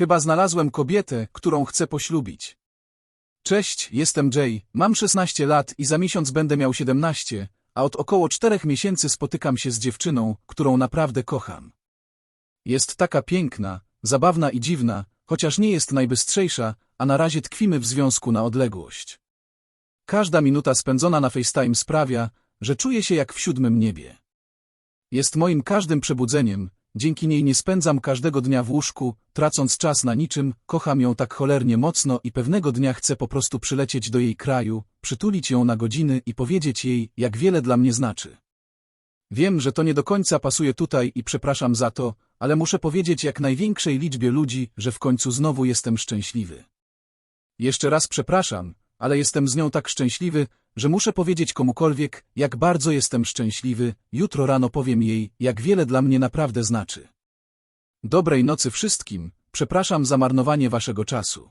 Chyba znalazłem kobietę, którą chcę poślubić. Cześć, jestem Jay, mam 16 lat i za miesiąc będę miał 17, a od około czterech miesięcy spotykam się z dziewczyną, którą naprawdę kocham. Jest taka piękna, zabawna i dziwna, chociaż nie jest najbystrzejsza, a na razie tkwimy w związku na odległość. Każda minuta spędzona na FaceTime sprawia, że czuję się jak w siódmym niebie. Jest moim każdym przebudzeniem, dzięki niej nie spędzam każdego dnia w łóżku, tracąc czas na niczym, kocham ją tak cholernie mocno i pewnego dnia chcę po prostu przylecieć do jej kraju, przytulić ją na godziny i powiedzieć jej, jak wiele dla mnie znaczy. Wiem, że to nie do końca pasuje tutaj i przepraszam za to, ale muszę powiedzieć jak największej liczbie ludzi, że w końcu znowu jestem szczęśliwy. Jeszcze raz przepraszam, ale jestem z nią tak szczęśliwy, że muszę powiedzieć komukolwiek, jak bardzo jestem szczęśliwy, jutro rano powiem jej, jak wiele dla mnie naprawdę znaczy. Dobrej nocy wszystkim, przepraszam za marnowanie waszego czasu.